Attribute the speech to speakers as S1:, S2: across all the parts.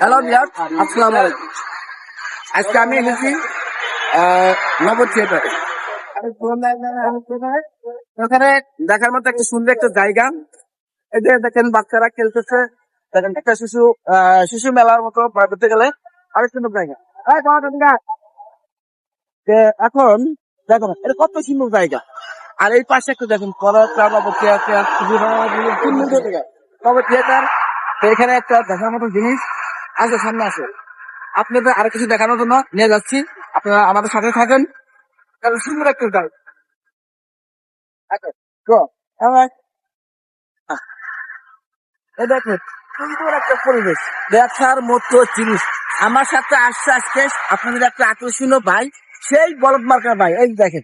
S1: Hello বিয়ার আসসালামু আলাইকুম আজকে আমি এসেছি নগর থিয়েটারে ওখানে দেখার মতো একটা সুন্দর একটা জায়গা এই যে দেখেন বাচ্চারা খেলতেছে দেখেন একটা শিশু শিশু মেলার মতো করতে গেলে আরেক সুন্দর জায়গা এখন দেখুন এটা কত সুন্দর জায়গা আর এই পাশে একটু দেখেন করার জায়গা নগর থিয়েটার এখানে একটা দেখার মতো জিনিস আছে সামনে আছে। আপনাদের আরও কিছু দেখানোর জন্য নিয়ে যাচ্ছি। আপনারা আমাদের সাথে থাকেন। সুন্দর একটা গাড়ি আচ্ছা সুন্দর একটা পরিবেশ। দেখার মতো জিনিস। আমার সাথে একটা আকর্ষণীয় ভাই। সেই বলদ ভাই, এই দেখেন।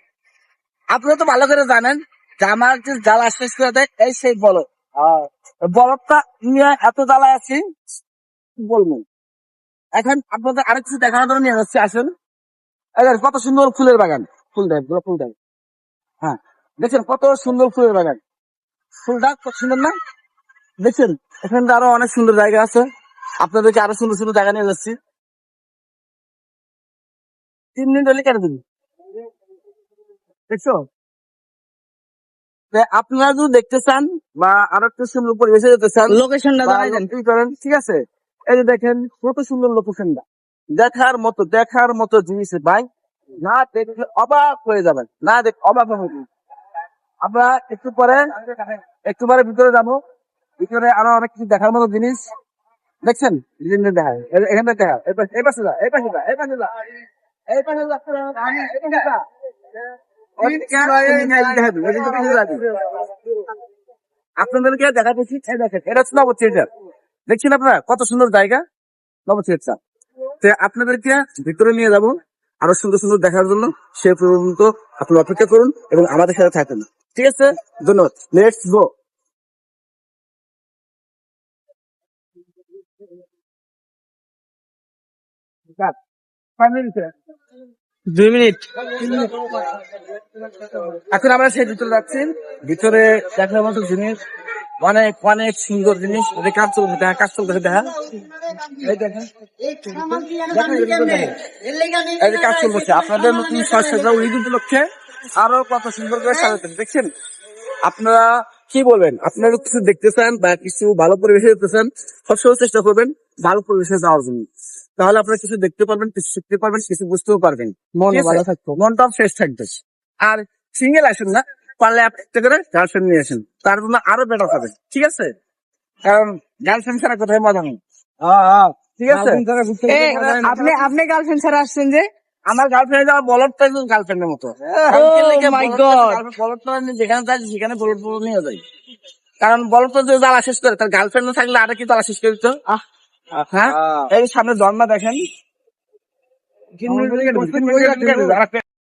S1: আপনারা তো ভালো করে জানেন যে আমার যে জ্বালা শেষ করে দেয় এই সেই বলদ। বলদটা নিয়ে এত জ্বালায় আছি, বলব। এখন আপনাদের আরেক কিছু দেখানোর জন্য নিয়ে যাচ্ছি, আসুন। কত সুন্দর ফুলের বাগান। ফুল পুরো ফুল দেয় হ্যাঁ দেখছেন কত সুন্দর ফুলের বাগান। ফুলটা কত সুন্দর না? দেখছেন এখানে আরও অনেক সুন্দর জায়গা আছে। আপনাদেরকে আরও সুন্দর সুন্দর জায়গা নিয়ে যাচ্ছি। তিন মিনিট হলে কেন দিন দেখছ? আপনারা যদি দেখতে চান বা আরও একটু সুন্দর পরিবেশে যেতে চান
S2: লোকেশনটা জানাই দেন।
S1: কি করেন ঠিক আছে? এই যে দেখেন কত সুন্দর লোকেশনটা দেখার মতো দেখার মতো জিনিস ভাই না দেখলে অবাক হয়ে যাবেন না দেখ অবাক হবে আমরা একটু পরে একটু পরে ভিতরে যাব ভিতরে আরও অনেক কিছু দেখার মতো জিনিস। দেখছেন? দেখা এখানে দেখা এই পাশে- এই পাশে যা এই পাশে যা এই পাশে যা এই পাশে যা এই পাশে যা। আপনাদেরকে এই দেখেন এটা হচ্ছে দেখছেন আপনারা কত সুন্দর জায়গা? থিয়েটার তো আপনাদেরকে ভিতরে নিয়ে যাব, আরও সুন্দর সুন্দর দেখার জন্য। সে পর্যন্ত আপনি অপেক্ষা করুন এবং আমাদের সাথে থাকুন। ঠিক আছে? ধন্যবাদ। লেটস গো
S2: দুই মিনিট।
S1: এখন আমরা সেই ভিতরে যাচ্ছি। ভিতরে দেখার মতো জিনিস। অনেক অনেক সুন্দর জিনিস। কাজ চলছে, দেখা, কাজ চলতেছে, দেখা। এই যে কাজ চলছে আপনাদের নতুন সাজ সাজা ঈদ উপলক্ষে আরও কত সুন্দর করে সাজাতে দেখছেন? আপনারা কি বলবেন? আপনারা কিছু দেখতে বা কিছু ভালো পরিবেশে যেতে চান সবসময় চেষ্টা করবেন ভালো পরিবেশে যাওয়ার জন্য। তাহলে আপনারা কিছু দেখতে পারবেন কিছু শিখতে পারবেন কিছু বুঝতেও পারবেন।
S2: মন? ভালো থাকতো
S1: মনটাও ফ্রেশ থাকবে। আর সিঙ্গেল আসেন না পারলে আপনি একটা করে গার্লফ্রেন্ড নিয়ে আসেন। তার জন্য আরও বেটার হবে। ঠিক আছে? কারণ গার্লফ্রেন্ড ছাড়া কোথায় মজা নেই। ঠিক আছে?
S2: আপনি আপনি গার্লফ্রেন্ড ছাড়া আসছেন যে
S1: আমার গার্লফ্রেন্ড আমার বলদটা একদম গার্লফ্রেন্ডের মতো. বলদটা যেখানে যাই সেখানে বলদ নিয়ে যাই। কারণ বলদটা যে জ্বালা শেষ করে তার গার্লফ্রেন্ড থাকলে আরে কি জ্বালা শেষ করে দিত?
S2: আহ,
S1: হ্যাঁ? এই সামনে জন্মা দেখেন।